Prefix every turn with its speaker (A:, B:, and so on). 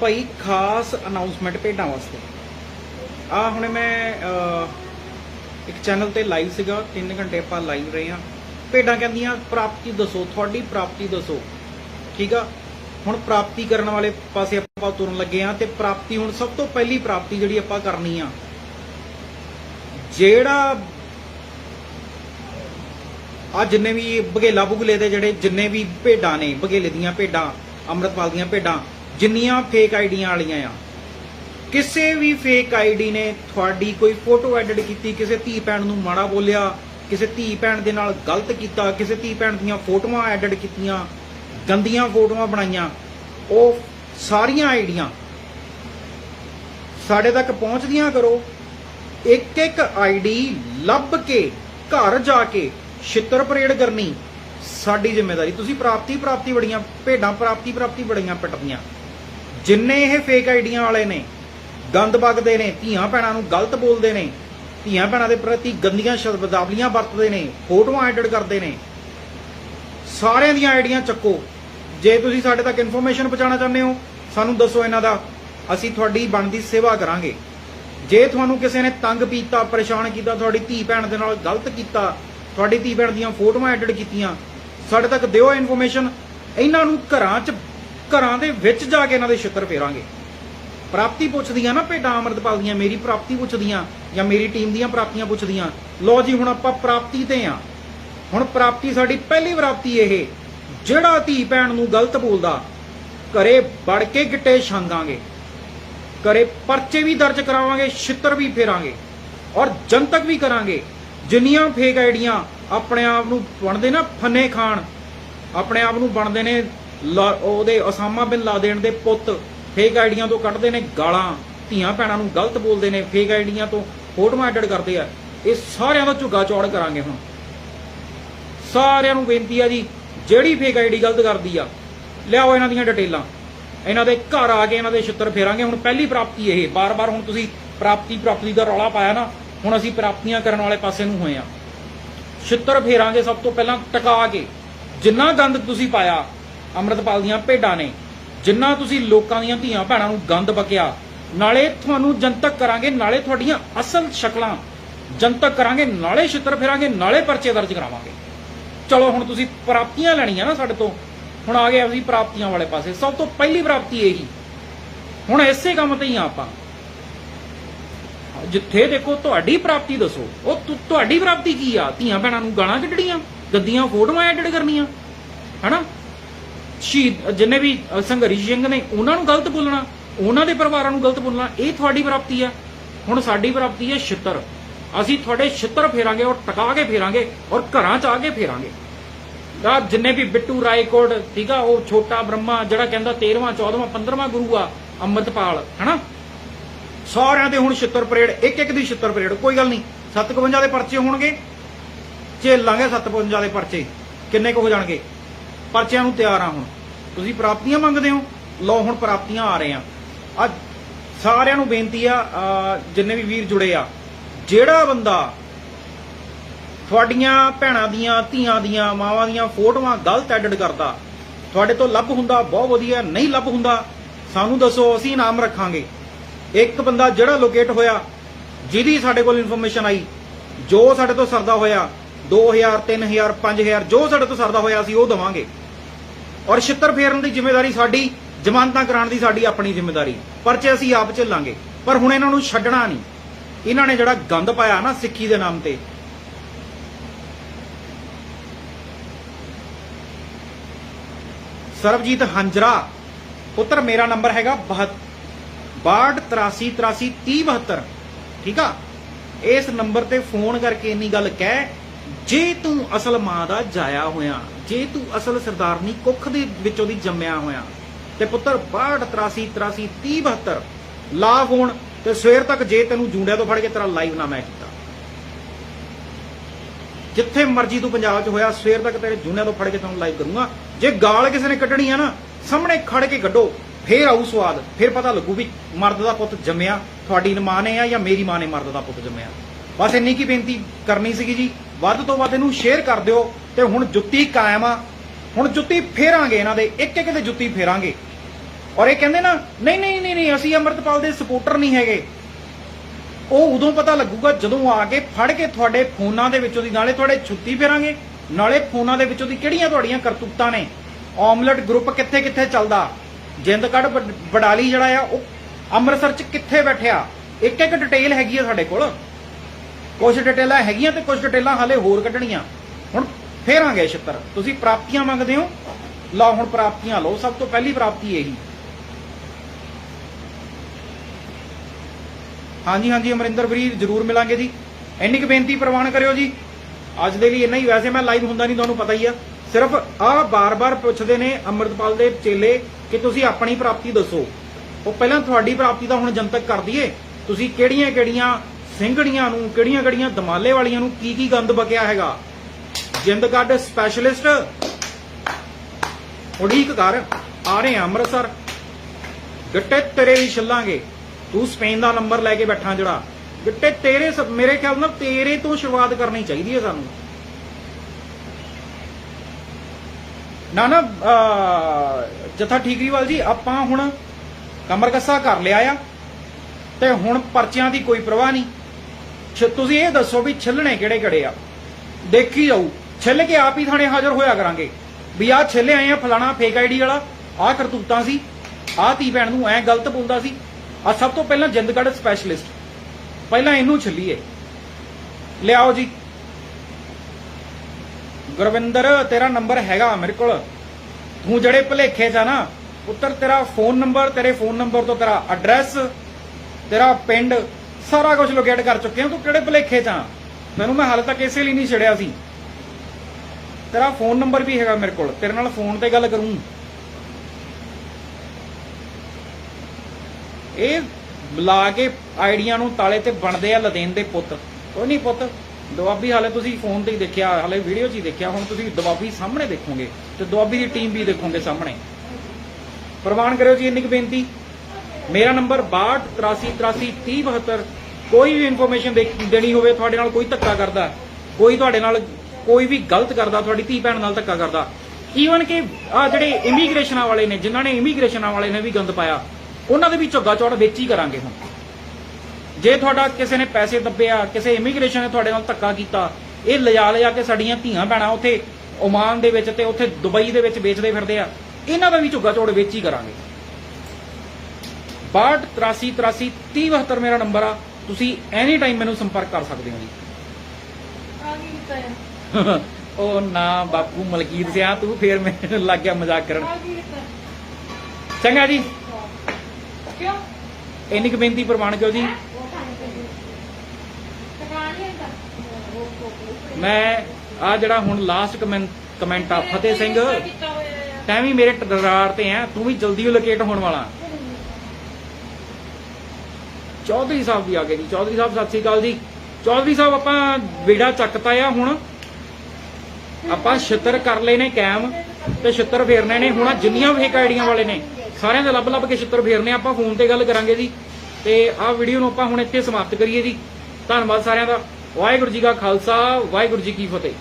A: ਭਾਈ ਖਾਸ ਅਨਾਉਂਸਮੈਂਟ ਭੇਡਾਂ ਵਾਸਤੇ। ਆ ਹੁਣੇ ਮੈਂ ਇੱਕ ਚੈਨਲ ਤੇ ਲਾਈਵ ਸੀਗਾ 3 ਘੰਟੇ ਆਪਾਂ ਲਾਈਵ ਰਹੇ ਆ ਭੇਡਾਂ ਕਹਿੰਦੀਆਂ, ਪ੍ਰਾਪਤੀ ਦੱਸੋ, ਤੁਹਾਡੀ ਪ੍ਰਾਪਤੀ ਦੱਸੋ। ਠੀਕ ਆ? ਹੁਣ ਪ੍ਰਾਪਤੀ ਕਰਨ ਵਾਲੇ ਪਾਸੇ ਆਪਾਂ ਤੁਰਨ ਲੱਗੇ ਆ ਤੇ ਪ੍ਰਾਪਤੀ ਹੁਣ ਸਭ ਤੋਂ ਪਹਿਲੀ ਪ੍ਰਾਪਤੀ ਜਿਹੜੀ ਆਪਾਂ ਕਰਨੀ ਆ। ਜਿਹੜਾ ਆ ਜਿੰਨੇ ਵੀ ਬਗੇਲਾ ਬੁਗਲੇ ਦੇ ਜਿਹੜੇ ਜਿੰਨੇ ਵੀ ਭੇਡਾਂ ਨੇ ਬਗੇਲੇ ਦੀਆਂ ਭੇਡਾਂ, ਅੰਮ੍ਰਿਤਪਾਲ ਦੀਆਂ ਭੇਡਾਂ ਜਿੰਨੀਆਂ ਫੇਕ ਆਈਡੀਆਂ ਵਾਲੀਆਂ ਆ। ਕਿਸੇ ਵੀ ਫੇਕ ਆਈਡੀ ਨੇ ਤੁਹਾਡੀ ਕੋਈ ਫੋਟੋ ਐਡਿਟ ਕੀਤੀ, ਕਿਸੇ ਧੀ ਭੈਣ ਨੂੰ ਮਾੜਾ ਬੋਲਿਆ, ਕਿਸੇ ਧੀ ਭੈਣ ਦੇ ਨਾਲ ਗਲਤ ਕੀਤਾ, ਕਿਸੇ ਧੀ ਭੈਣ ਦੀਆਂ ਫੋਟੋਆਂ ਐਡਿਟ ਕੀਤੀਆਂ, ਗੰਦੀਆਂ ਫੋਟੋਆਂ ਬਣਾਈਆਂ, ਉਹ ਸਾਰੀਆਂ ਆਈਡੀਆਂ ਸਾਡੇ ਤੱਕ ਪਹੁੰਚਦੀਆਂ ਕਰੋ। ਇੱਕ ਇੱਕ ਆਈਡੀ ਲੱਭ ਕੇ, ਘਰ ਜਾ ਕੇ ਛਿੱਤਰ ਪਰੇਡ ਕਰਨੀ ਸਾਡੀ ਜ਼ਿੰਮੇਵਾਰੀ। ਤੁਸੀਂ ਪ੍ਰਾਪਤੀ ਪ੍ਰਾਪਤੀ ਬੜੀਆਂ, ਭੇਡਾਂ ਪ੍ਰਾਪਤੀ ਪ੍ਰਾਪਤੀ ਬੜੀਆਂ ਪਿੱਟਦੀਆਂ। ਜਿੰਨੇ ਇਹ ਫੇਕ ਆਈਡੀਆਂ ਵਾਲੇ ਨੇ, ਗੰਦ ਬਗਦੇ ਨੇ, ਧੀਆਂ ਭੈਣਾਂ ਨੂੰ ਗਲਤ ਬੋਲਦੇ ਨੇ, ਧੀਆਂ ਭੈਣਾਂ ਦੇ ਪ੍ਰਤੀ ਗੰਦੀਆਂ ਸ਼ਬਦਾਵਲੀਆਂ ਵਰਤਦੇ ਨੇ, ਫੋਟੋਆਂ ਐਡਿਟ ਕਰਦੇ ਨੇ, ਸਾਰਿਆਂ ਦੀਆਂ ਆਈਡੀਆਂ ਚੱਕੋ। ਜੇ ਤੁਸੀਂ ਸਾਡੇ ਤੱਕ ਇਨਫੋਰਮੇਸ਼ਨ ਪਹੁੰਚਾਉਣਾ ਚਾਹੁੰਦੇ ਹੋ, ਸਾਨੂੰ ਦੱਸੋ ਇਹਨਾਂ ਦਾ, ਅਸੀਂ ਤੁਹਾਡੀ ਬਣਦੀ ਸੇਵਾ ਕਰਾਂਗੇ। ਜੇ ਤੁਹਾਨੂੰ ਕਿਸੇ ਨੇ ਤੰਗ ਪੀਤਾ ਪਰੇਸ਼ਾਨ ਕੀਤਾ, ਤੁਹਾਡੀ ਧੀ ਭੈਣ ਦੇ ਨਾਲ ਗਲਤ ਕੀਤਾ, ਤੁਹਾਡੀ ਧੀ ਭੈਣ ਦੀਆਂ ਫੋਟੋਆਂ ਐਡਿਟ ਕੀਤੀਆਂ, ਸਾਡੇ ਤੱਕ ਦਿਓ ਇਨਫੋਰਮੇਸ਼ਨ ਇਹਨਾਂ ਨੂੰ ਘਰਾਂ 'ਚ ਘਰਾਂ ਦੇ ਵਿੱਚ ਜਾ ਕੇ ਇਹਨਾਂ ਦੇ ਛਿੱਤਰ ਫੇਰਾਂਗੇ। ਪ੍ਰਾਪਤੀ ਪੁੱਛਦੀਆਂ ਨਾ ਭੇਡਾਂ ਅਮਰਤਪਾਲ ਦੀਆਂ, ਮੇਰੀ ਪ੍ਰਾਪਤੀ ਪੁੱਛਦੀਆਂ ਜਾਂ ਮੇਰੀ ਟੀਮ ਦੀਆਂ ਪ੍ਰਾਪਤੀਆਂ ਪੁੱਛਦੀਆਂ, ਲਓ ਜੀ ਹੁਣ ਆਪਾਂ ਪ੍ਰਾਪਤੀ ਤੇ ਆ। ਹੁਣ ਪ੍ਰਾਪਤੀ ਸਾਡੀ ਪਹਿਲੀ ਪ੍ਰਾਪਤੀ ਇਹ, ਜਿਹੜਾ ਧੀ ਭੈਣ ਨੂੰ ਗਲਤ ਬੋਲਦਾ, ਘਰੇ ਵੜ ਕੇ ਗਿੱਟੇ ਛਾਂਗਾਂਗੇ। ਘਰੇ ਪਰਚੇ ਵੀ ਦਰਜ ਕਰਾਵਾਂਗੇ, ਛਿੱਤਰ ਵੀ ਫੇਰਾਂਗੇ ਔਰ ਜਨਤਕ ਵੀ ਕਰਾਂਗੇ। ਜਿੰਨੀਆਂ ਫੇਕ ਆਈਡੀਆਂ ਆਪਣੇ ਆਪ ਨੂੰ ਬਣਦੇ ਨਾ ਫੰਨੇ ਖਾਣ, ਆਪਣੇ ਆਪ ਨੂੰ ਬਣਦੇ ਨੇ ਉਹਦੇ ਅਸਾਮਾ ਬਿਨ ਲਾਦੇਨ ਦੇ ਪੁੱਤ ਫੇਕ ਆਈਡੀਆਂ ਤੋਂ ਕੱਢਦੇ ਨੇ ਗਾਲਾਂ, ਧੀਆਂ ਭੈਣਾਂ ਨੂੰ ਗਲਤ ਬੋਲਦੇ ਨੇ, ਫੇਕ ਆਈਡੀਆਂ ਤੋਂ ਫੋਟੋਆਂ ਐਡਿਟ ਕਰਦੇ ਆ। ਇਹ ਸਾਰਿਆਂ ਦਾ ਝੁੱਗਾ ਚੌੜ ਕਰਾਂਗੇ ਹੁਣ। ਸਾਰਿਆਂ ਨੂੰ ਬੇਨਤੀ ਆ ਜੀ, ਜਿਹੜੀ ਫੇਕ ਆਈਡੀ ਗਲਤ ਕਰਦੀ ਆ, ਲਿਆਓ ਇਹਨਾਂ ਦੀਆਂ ਡਿਟੇਲਾਂ। ਇਹਨਾਂ ਦੇ ਘਰ ਆ ਕੇ ਇਹਨਾਂ ਦੇ ਛਿੱਤਰ ਫੇਰਾਂਗੇ, ਹੁਣ ਪਹਿਲੀ ਪ੍ਰਾਪਤੀ ਇਹ। ਬਾਰ-ਬਾਰ ਹੁਣ ਤੁਸੀਂ ਪ੍ਰਾਪਤੀ ਪ੍ਰਾਪਤੀ ਦਾ ਰੌਲਾ ਪਾਇਆ ਨਾ, ਹੁਣ ਅਸੀਂ ਪ੍ਰਾਪਤੀਆਂ ਕਰਨ ਵਾਲੇ ਪਾਸੇ ਨੂੰ ਹੋਏ ਆ। ਛਿੱਤਰ ਫੇਰਾਂਗੇ ਸਭ ਤੋਂ ਪਹਿਲਾਂ ਟਕਾ ਕੇ। ਜਿੰਨਾ ਗੰਦ ਤੁਸੀਂ ਪਾਇਆ ਅੰਮ੍ਰਿਤਪਾਲ ਦੀਆਂ ਭੇਡਾਂ ਨੇ, ਜਿੰਨਾ ਤੁਸੀਂ ਲੋਕਾਂ ਦੀਆਂ ਧੀਆਂ ਭੈਣਾਂ ਨੂੰ ਗੰਦ ਬਕਿਆ, ਨਾਲੇ ਤੁਹਾਨੂੰ ਜਨਤਕ ਕਰਾਂਗੇ, ਨਾਲੇ ਤੁਹਾਡੀਆਂ ਅਸਲ ਸ਼ਕਲਾਂ, ਜਨਤਕ ਕਰਾਂਗੇ, ਨਾਲੇ ਛਿੱਤਰ ਫੇਰਾਂਗੇ, ਨਾਲੇ ਪਰਚੇ ਦਰਜ ਕਰਾਵਾਂਗੇ। ਚਲੋ ਹੁਣ ਤੁਸੀਂ ਪ੍ਰਾਪਤੀਆਂ ਲੈਣੀਆਂ ਨਾ ਸਾਡੇ ਤੋਂ, ਹੁਣ ਆ ਗਏ ਅਸੀਂ ਪ੍ਰਾਪਤੀਆਂ ਵਾਲੇ ਪਾਸੇ, ਸਭ ਤੋਂ ਪਹਿਲੀ ਪ੍ਰਾਪਤੀ ਇਹੀ। ਹੁਣ ਇਸੇ ਕੰਮ ਤੇ ਹੀ ਆ ਆਪਾਂ। ਜਿੱਥੇ ਦੇਖੋ ਤੁਹਾਡੀ ਪ੍ਰਾਪਤੀ ਦੱਸੋ, ਉਹ ਤੁਹਾਡੀ ਪ੍ਰਾਪਤੀ ਕੀ ਆ? ਧੀਆਂ ਭੈਣਾਂ ਨੂੰ ਗਾਲਾਂ ਕੱਢਣੀਆਂ, ਗੱਦੀਆਂ ਫੋਟੋਆਂ ਐਡਿਟ ਕਰਨੀਆਂ, ਹਨਾ? ਸ਼ਹੀਦ ਜਿੰਨੇ ਵੀ ਅ, ਸੰਘਰਸ਼ ਸਿੰਘ ਨੇ ਉਹਨਾਂ ਨੂੰ ਗਲਤ ਬੋਲਣਾ ਉਹਨਾਂ ਦੇ ਪਰਿਵਾਰਾਂ ਨੂੰ ਗਲਤ ਬੋਲਣਾ ਇਹ ਤੁਹਾਡੀ ਪ੍ਰਾਪਤੀ ਆ ਹੁਣ ਸਾਡੀ ਪ੍ਰਾਪਤੀ ਹੈ ਛਿੱਤਰ। ਅਸੀਂ ਤੁਹਾਡੇ ਛਿੱਤਰ ਫੇਰਾਂਗੇ ਔਰ ਟਕਾ ਕੇ ਫੇਰਾਂਗੇ ਔਰ ਘਰਾਂ ਚ ਆ ਕੇ ਫੇਰਾਂਗੇ। ਆ ਜਿੰਨੇ ਵੀ ਬਿੱਟੂ ਰਾਏਕੋਟ ਠੀਕ ਆ ਉਹ ਛੋਟਾ ਬ੍ਰਹਮਾ ਜਿਹੜਾ ਕਹਿੰਦਾ 13ਵਾਂ 14ਵਾਂ 15ਵਾਂ ਗੁਰੂ ਆ ਅੰਮ੍ਰਿਤਪਾਲ ਹਨਾ? ਸਾਰਿਆਂ ਦੇ ਹੁਣ ਛਿੱਤਰ ਪਰੇਡ ਇੱਕ ਇੱਕ ਦੀ ਛਿੱਤਰ ਪਰੇਡ ਕੋਈ ਗੱਲ ਨਹੀਂ। 57 ਦੇ ਪਰਚੇ ਹੋਣਗੇ। ਝੇਲਾਂਗੇ 57 ਦੇ ਪਰਚੇ ਕਿੰਨੇ ਕੁ ਹੋ ਜਾਣਗੇ? ਪਰਚਿਆਂ ਨੂੰ ਤਿਆਰ ਆ ਹੁਣ। ਤੁਸੀਂ ਪ੍ਰਾਪਤੀਆਂ ਮੰਗਦੇ ਹੋ? ਲਓ ਹੁਣ ਪ੍ਰਾਪਤੀਆਂ ਆ ਰਹੇ ਆ ਅੱਜ ਸਾਰਿਆਂ ਨੂੰ ਬੇਨਤੀ ਆ ਜਿੰਨੇ ਵੀ ਵੀਰ ਜੁੜੇ ਆ, ਜਿਹੜਾ ਬੰਦਾ ਤੁਹਾਡੀਆਂ ਭੈਣਾਂ ਦੀਆਂ, ਧੀਆਂ ਦੀਆਂ, ਮਾਵਾਂ ਦੀਆਂ ਫੋਟੋਆਂ ਗਲਤ ਐਡਿਟ ਕਰਦਾ, ਤੁਹਾਡੇ ਤੋਂ ਲੱਭ ਹੁੰਦਾ, ਬਹੁਤ ਵਧੀਆ, ਨਹੀਂ ਲੱਭ ਹੁੰਦਾ, ਸਾਨੂੰ ਦੱਸੋ, ਅਸੀਂ ਇਨਾਮ ਰੱਖਾਂਗੇ। ਇੱਕ ਬੰਦਾ ਜਿਹੜਾ ਲੋਕੇਟ ਹੋਇਆ, ਜਿਹਦੀ ਸਾਡੇ ਕੋਲ ਇਨਫੋਰਮੇਸ਼ਨ ਆਈ, ਜੋ ਸਾਡੇ ਤੋਂ ਸਰਦਾ ਹੋਇਆ 2000 3000 5000 ਜੋ ਸਾਡੇ ਤੋਂ ਸਰਦਾ ਹੋਇਆ ਅਸੀਂ ਉਹ ਦਵਾਂਗੇ। ਔਰ ਛਿੱਤਰ ਫੇਰਨ ਦੀ ਜ਼ਿੰਮੇਵਾਰੀ ਸਾਡੀ, ਜ਼ਮਾਨਤਾਂ ਕਰਾਉਣ ਦੀ ਸਾਡੀ ਆਪਣੀ ਜ਼ਿੰਮੇਵਾਰੀ। ਪਰਚੇ ਅਸੀਂ ਆਪ ਝੱਲਾਂਗੇ। ਪਰ ਹੁਣ ਇਹਨਾਂ ਨੂੰ ਛੱਡਣਾ ਨਹੀਂ। ਇਹਨਾਂ ਨੇ ਜਿਹੜਾ ਗੰਦ ਪਾਇਆ ਨਾ ਸਿੱਖੀ ਦੇ ਨਾਮ ਤੇ। ਸਰਬਜੀਤ ਹੰਜਰਾ, ਪੁੱਤਰ ਮੇਰਾ ਨੰਬਰ ਹੈਗਾ 6283833072 ਠੀਕ ਆ? ਇਸ ਨੰਬਰ ਤੇ ਫੋਨ ਕਰਕੇ ਇੰਨੀ ਗੱਲ ਕਹਿ ਜੇ ਤੂੰ ਅਸਲ ਮਾਂ ਦਾ ਜਾਇਆ ਹੋਇਆ, ਜੇ ਤੂੰ ਅਸਲ ਸਰਦਾਰਨੀ ਕੁੱਖ ਦੇ ਵਿੱਚੋਂ ਦੀ ਜੰਮਿਆ ਹੋਇਆ, ਤੇ ਪੁੱਤਰ 6283833072 ਲਾ ਫੋਨ ਤੇ ਸਵੇਰ ਤੱਕ ਜੇ ਤੈਨੂੰ ਜੂੰਡਿਆਂ ਤੋਂ ਫੜ ਕੇ ਤੇਰਾ ਲਾਈਵ ਨਾ ਮੈਂ ਕੀਤਾ। ਜਿੱਥੇ ਮਰਜ਼ੀ ਤੂੰ ਪੰਜਾਬ 'ਚ ਹੋਇਆ, ਸਵੇਰ ਤੱਕ ਤੇਰੇ ਜੂਨਿਆਂ ਤੋਂ ਫੜ ਕੇ ਤੈਨੂੰ ਲਾਈਵ ਕਰੂੰਗਾ। ਜੇ ਗਾਲ ਕਿਸੇ ਨੇ ਕੱਢਣੀ ਆ ਨਾ, ਸਾਹਮਣੇ ਖੜ ਕੇ ਕੱਢੋ, ਫੇਰ ਆਊ ਸਵਾਦ, ਫੇਰ ਪਤਾ ਲੱਗੂ ਵੀ ਮਰਦ ਦਾ ਪੁੱਤ ਜੰਮਿਆ, ਤੁਹਾਡੀ ਮਾਂ ਨੇ ਆ ਜਾਂ ਮੇਰੀ ਮਾਂ ਨੇ ਮਰਦ ਦਾ ਪੁੱਤ ਜੰਮਿਆ। ਬਸ ਇੰਨੀ ਕੀ ਬੇਨਤੀ ਕਰਨੀ ਸੀਗੀ ਜੀ। ਵੱਧ ਤੋਂ ਵੱਧ ਇਹਨੂੰ ਸ਼ੇਅਰ ਕਰ ਦਿਓ ਤੇ ਹੁਣ ਜੁੱਤੀ ਕਾਇਮ ਆ। ਹੁਣ ਜੁੱਤੀ ਫੇਰਾਂਗੇ ਇਹਨਾਂ ਦੇ ਇੱਕ ਇੱਕ ਦੇ ਜੁੱਤੀ ਫੇਰਾਂਗੇ। ਔਰ ਇਹ ਕਹਿੰਦੇ ਨਾ, ਨਹੀਂ ਨਹੀਂ ਨਹੀਂ ਨਹੀਂ, ਅਸੀਂ ਅੰਮ੍ਰਿਤਪਾਲ ਦੇ ਸਪੋਰਟਰ ਨਹੀਂ ਹੈਗੇ। ਉਹ ਉਦੋਂ ਪਤਾ ਲੱਗੂਗਾ ਜਦੋਂ ਆ ਕੇ ਫੜ ਕੇ ਤੁਹਾਡੇ ਫੋਨਾਂ ਦੇ ਵਿੱਚੋਂ ਦੀ ਨਾਲੇ ਤੁਹਾਡੇ ਛੁੱਤੀ ਫੇਰਾਂਗੇ, ਨਾਲੇ ਫੋਨਾਂ ਦੇ ਵਿੱਚੋਂ ਦੀ ਕਿਹੜੀਆਂ ਤੁਹਾਡੀਆਂ ਕਰਤੂਤਾਂ ਨੇ? ਆਮਲੇਟ ਗਰੁੱਪ ਕਿੱਥੇ ਕਿੱਥੇ ਚੱਲਦਾ? ਜਿੰਦਗੜ ਬਡਾਲੀ ਜਿਹੜਾ ਆ, ਉਹ ਅੰਮ੍ਰਿਤਸਰ ਚ ਕਿੱਥੇ ਬੈਠਿਆ? ਇੱਕ ਇੱਕ ਡਿਟੇਲ ਹੈਗੀ ਆ ਸਾਡੇ ਕੋਲ। ਕੁਝ ਡਿਟੇਲਾਂ ਹੈਗੀਆਂ ਤੇ ਕੁਝ ਡਿਟੇਲਾਂ ਹਾਲੇ ਹੋਰ ਕੱਢਣੀਆਂ। ਹੁਣ ਫੇਰਾਂਗੇ ਛਿੱਤਰ। ਤੁਸੀਂ ਪ੍ਰਾਪਤੀਆਂ ਮੰਗਦੇ ਹੋ? ਲਓ ਹੁਣ ਪ੍ਰਾਪਤੀਆਂ ਲਓ, ਸਭ ਤੋਂ ਪਹਿਲੀ ਪ੍ਰਾਪਤੀ ਇਹੀ। ਹਾਂਜੀ ਹਾਂਜੀ, ਅਮਰਿੰਦਰ ਵੀਰ, ਜਰੂਰ ਮਿਲਾਂਗੇ ਜੀ। ਇੰਨੀ ਕੁ ਬੇਨਤੀ ਪ੍ਰਵਾਨ ਕਰਿਓ ਜੀ। ਅੱਜ ਦੇ ਲਈ ਇੰਨਾ ਹੀ। ਵੈਸੇ ਮੈਂ ਲਾਈਵ ਹੁੰਦਾ ਨਹੀਂ, ਤੁਹਾਨੂੰ ਪਤਾ ਹੀ ਆ। ਸਿਰਫ ਆ ਬਾਰ-ਬਾਰ ਪੁੱਛਦੇ ਨੇ ਅਮਰਤਪਾਲ ਦੇ ਚੇਲੇ ਕਿ ਤੁਸੀਂ ਆਪਣੀ ਪ੍ਰਾਪਤੀ ਦੱਸੋ। ਉਹ ਪਹਿਲਾਂ ਤੁਹਾਡੀ ਪ੍ਰਾਪਤੀ ਦਾ ਹੁਣ ਜਨਤਕ ਕਰ ਦਈਏ। ਤੁਸੀਂ ਕਿਹੜੀਆਂ-ਕਿਹੜੀਆਂ ਸਿੰਘੜੀਆਂ ਨੂੰ ਕਿਹੜੀਆਂ-ਕਿਹੜੀਆਂ ਦਮਾਲੇ ਵਾਲੀਆਂ ਨੂੰ ਕੀ ਕੀ ਗੰਦ ਬਕਿਆ ਹੈਗਾ? ਜਿੰਦਗੱਡ ਸਪੈਸ਼ਲਿਸਟ ਉਡੀਕ ਕਰ, ਆ ਰਹੇ ਆ ਅੰਮ੍ਰਿਤਸਰ। ਗਿੱਟੇ ਤੇਰੇ ਵੀ ਛੱਲਾਂਗੇ। ਤੂੰ ਸਪੇਨ ਦਾ ਨੰਬਰ ਲੈ ਕੇ ਬੈਠਾ ਜਿਹੜਾ ਗਿੱਟੇ ਤੇਰੇ ਸ- ਮੇਰੇ ਖਿਆਲ ਨਾਲ ਤੇਰੇ ਤੋਂ ਸ਼ੁਰੂਆਤ ਕਰਨੀ ਚਾਹੀਦੀ ਹੈ ਸਾਨੂੰ। ਨਾ ਨਾ ਜਥਾ ਠੀਕਰੀਵਾਲ ਜੀ, ਆਪਾਂ ਹੁਣ ਕਮਰ ਕੱਸਾ ਕਰ ਲਿਆ ਆ। ਤੇ ਹੁਣ ਪਰਚਿਆਂ ਦੀ ਕੋਈ ਪਰਵਾਹ ਨਹੀਂ। ਤੁਸੀਂ ਇਹ ਦੱਸੋ ਵੀ ਛਿੱਲਣੇ ਕਿਹੜੇ ਕਿਹੜੇ ਆ? ਦੇਖੀ ਜਾਊ। ਛਿੱਲ ਕੇ ਆਪ ਹੀ ਥਾਣੇ ਹਾਜ਼ਰ ਹੋਇਆ ਕਰਾਂਗੇ। ਵੀ ਆਹ ਛਿੱਲੇ ਆਏ ਆ ਫਲਾਣਾ ਫੇਕ ਆਈਡੀ ਵਾਲਾ, ਆਹ ਕਰਤੂਤਾਂ ਸੀ, ਆਹ ਧੀ ਭੈਣ ਨੂੰ ਐ ਗਲਤ ਬੋਲਦਾ ਸੀ। ਆ ਸਭ ਤੋਂ ਪਹਿਲਾਂ ਜਿੰਦਗੜ ਸਪੈਸ਼ਲਿਸਟ ਪਹਿਲਾਂ ਇਹਨੂੰ ਛਿੱਲੀਏ। ਲਿਆਓ ਜੀ। ਗੁਰਵਿੰਦਰ, ਤੇਰਾ ਨੰਬਰ ਹੈਗਾ ਮੇਰੇ ਕੋਲ। ਤੂੰ ਜਿਹੜੇ ਭਲੇਖੇ ਚ ਆ ਨਾ ਉੱਤਰ ਤੇਰਾ ਫੋਨ ਨੰਬਰ ਤੇਰੇ ਫੋਨ ਨੰਬਰ ਤੋਂ ਤੇਰਾ ਐਡਰੈਸ ਤੇਰਾ ਪਿੰਡ ਸਾਰਾ ਕੁਝ ਲੋਕੇਟ ਕਰ ਚੁੱਕੇ ਹਾਂ। ਤੂੰ ਕਿਹੜੇ ਭਲੇਖੇ ਚ ਆ? ਮੈਨੂੰ ਮੈਂ ਹਾਲੇ ਤੱਕ ਇਸੇ ਲਈ ਨਹੀਂ ਛੜਿਆ ਸੀ। ਤੇਰਾ ਫੋਨ ਨੰਬਰ ਵੀ ਹੈਗਾ ਮੇਰੇ ਕੋਲ। ਤੇਰੇ ਨਾਲ ਫੋਨ ਤੇ ਗੱਲ ਕਰੂੰ। ਇਹ ਬੁਲਾ ਕੇ ਆਈਡੀਆਂ ਨੂੰ ਤਾਲੇ ਤੇ ਬਣਦੇ ਆ ਲਦੇਨ ਦੇ ਪੁੱਤ। ਕੋਈ ਨਹੀਂ ਪੁੱਤ, ਦੁਆਬੀ ਹਾਲੇ ਤੁਸੀਂ ਫੋਨ ਤੇ ਹੀ ਦੇਖਿਆ, ਹਾਲੇ ਵੀਡੀਓ 'ਚ ਹੀ ਦੇਖਿਆ। ਹੁਣ ਤੁਸੀਂ ਦੁਆਬੀ ਸਾਹਮਣੇ ਦੇਖੋਗੇ ਤੇ ਦੁਆਬੀ ਦੀ ਟੀਮ ਵੀ ਦੇਖੋਗੇ ਸਾਹਮਣੇ। ਪ੍ਰਵਾਨ ਕਰਿਓ ਜੀ ਇੰਨੀ ਕੁ ਬੇਨਤੀ। ਮੇਰਾ ਨੰਬਰ 62833072 ਕੋਈ ਵੀ ਇਨਫੋਰਮੇਸ਼ਨ ਦੇਣੀ ਹੋਵੇ, ਤੁਹਾਡੇ ਨਾਲ ਕੋਈ ਧੱਕਾ ਕਰਦਾ, ਕੋਈ ਤੁਹਾਡੇ ਨਾਲ ਕੋਈ ਵੀ ਗਲਤ ਕਰਦਾ, ਤੁਹਾਡੀ ਧੀ ਭੈਣ ਨਾਲ ਧੱਕਾ ਕਰਦਾ ਈਵਨ ਕਿ ਆ ਜਿਹੜੇ ਇਮੀਗ੍ਰੇਸ਼ਨਾਂ ਵਾਲੇ ਨੇ, ਜਿਨ੍ਹਾਂ ਨੇ ਇਮੀਗ੍ਰੇਸ਼ਨਾਂ ਵਾਲੇ ਨੇ ਵੀ ਗੰਦ ਪਾਇਆ, ਉਹਨਾਂ ਦੇ ਵੀ ਝੱਗਾ ਚੌੜ ਵਿੱਚ ਹੀ ਕਰਾਂਗੇ ਹੁਣ। ਜੇ ਤੁਹਾਡਾ ਕਿਸੇ ਨੇ ਪੈਸੇ ਦੱਬਿਆ, ਕਿਸੇ ਇਮੀਗ੍ਰੇਸ਼ਨ ਨੇ ਤੁਹਾਡੇ ਨਾਲ ਧੱਕਾ ਕੀਤਾ, ਇਹ ਲਿਜਾ ਲਿਜਾ ਕੇ ਸਾਡੀਆਂ ਧੀਆਂ ਭੈਣਾਂ ਉੱਥੇ ਓਮਾਨ ਦੇ ਵਿੱਚ ਤੇ ਉੱਥੇ ਦੁਬਈ ਦੇ ਵਿੱਚ ਵੇਚਦੇ ਫਿਰਦੇ ਆ, ਇਹਨਾਂ ਦਾ ਵੀ ਝੁੱਗਾ ਚੋੜ ਵਿੱਚ ਹੀ ਕਰਾਂਗੇ। 62 83 30 72 ਮੇਰਾ ਨੰਬਰ ਆ। ਤੁਸੀਂ ਐਨੀ ਟਾਈਮ ਮੈਨੂੰ ਸੰਪਰਕ ਕਰ ਸਕਦੇ ਹੋ ਜੀ। ਉਹ ਨਾ ਬਾਪੂ ਮਲਕੀਤ ਸਿਆ ਤੂੰ ਫੇਰ ਮੈਨੂੰ ਲੱਗ ਗਿਆ ਮਜ਼ਾਕ ਕਰਨ। ਚੰਗਾ ਜੀ।
B: ਕਿਉਂ?
A: ਇੰਨੀ ਕੁ ਬੇਨਤੀ ਪ੍ਰਵਾਨ ਕਿਉਂ ਜੀ। ਮੈਂ ਆ ਜਿਹੜਾ ਹੁਣ ਲਾਸਟ ਕਮੈਂਟ ਕਮੈਂਟ ਆ ਫਤਿਹ ਸਿੰਘ। ਤੈਂ ਵੀ ਮੇਰੇ ਟਰਾਰ ਤੇ ਆ ਤੂੰ ਵੀ ਜਲਦੀ ਲੋਕੇਟ ਹੋਣ ਵਾਲਾ। ਚੌਧਰੀ ਸਾਹਿਬ ਵੀ ਆ ਗਏ ਜੀ। ਚੌਧਰੀ ਸਾਹਿਬ, ਸਤਿ ਸ੍ਰੀ ਅਕਾਲ ਜੀ। ਚੌਧਰੀ ਸਾਹਿਬ, ਆਪਾਂ ਵਿੜਾ ਚੱਕਤਾ ਆ ਹੁਣ। ਆਪਾਂ ਛਿੱਤਰ ਕਰ ਲਏ ਨੇ ਕੈਮ ਤੇ ਛਿੱਤਰ ਫੇਰਨੇ ਨੇ। ਹੁਣ ਜਿੰਨੀਆਂ ਫੇਕ ਆਈਡੀਆਂ ਵਾਲੇ ਨੇ, ਸਾਰਿਆਂ ਦੇ ਲੱਭ ਲੱਭ ਕੇ ਛਿੱਤਰ ਫੇਰਨੇ ਆਪਾਂ ਫੋਨ ਤੇ ਗੱਲ ਕਰਾਂਗੇ ਜੀ। ਤੇ ਆਹ ਵੀਡੀਓ ਨੂੰ ਆਪਾਂ ਹੁਣ ਇੱਥੇ ਸਮਾਪਤ ਕਰੀਏ ਜੀ। ਧੰਨਵਾਦ ਸਾਰਿਆਂ ਦਾ। ਵਾਹਿਗੁਰੂ ਜੀ ਕਾ ਖਾਲਸਾ, ਵਾਹਿਗੁਰੂ ਜੀ ਕੀ ਫਤਿਹ।